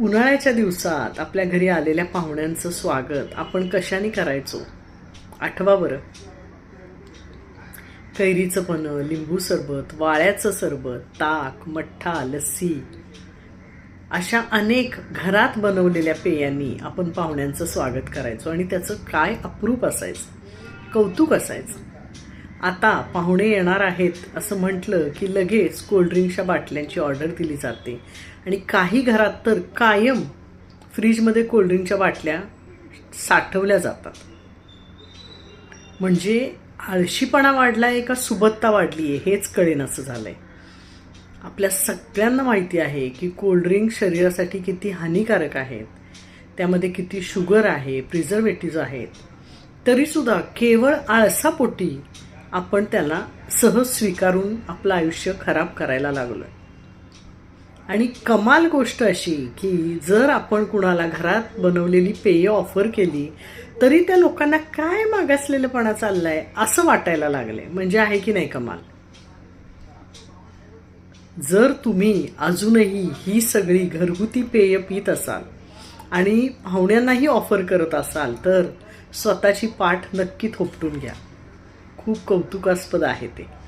उन्हाळ्याच्या दिवसात आपल्या घरी आलेल्या पाहुण्यांचं स्वागत आपण कशाने करायचो? आठवा बरं. कैरीचं पनं लिंबू सरबत वाळ्याचं सरबत ताक मठ्ठा लस्सी अशा अनेक घरात बनवलेल्या पेयांनी आपण पाहुण्यांचं स्वागत करायचो आणि त्याचं काय अप्रूप असायचं? कौतुक असायचं. आता पाहुणे येणार आहेत असं म्हटलं की लगेच कोल्ड्रिंकच्या बाटल्यांची ऑर्डर दिली जाते. आणि काही घरात तर कायम फ्रीजमध्ये कोल्ड्रिंकच्या बाटल्या साठवल्या जातात. म्हणजे आळशीपणा वाढला आहे का सुबत्ता वाढली आहे हेच कळेन असं आहे आपल्या सगळ्यांना माहिती आहे की कोल्ड्रिंक शरीरासाठी किती हानिकारक आहेत. त्यामध्ये किती शुगर आहे प्रिझर्वेटिव्ह आहेत. तरीसुद्धा केवळ आळसापोटी आपण त्याला सहज स्वीकारून आपलं आयुष्य खराब करायला लागलो आणि कमाल गोष्ट अशी की जर आपण कुणाला घरात बनवलेली पेय ऑफर केली तरी त्या लोकांना काय मागासलेलंपणा चाललाय असं वाटायला लागले म्हणजे आहे की नाही कमाल? जर तुम्ही अजूनही ही सगळी घरगुती पेय पित असाल आणि पाहुण्यांनाही ऑफर करत असाल तर स्वतःची पाठ नक्की थोपटून घ्या. खूप कौतुकास्पद आहे ते.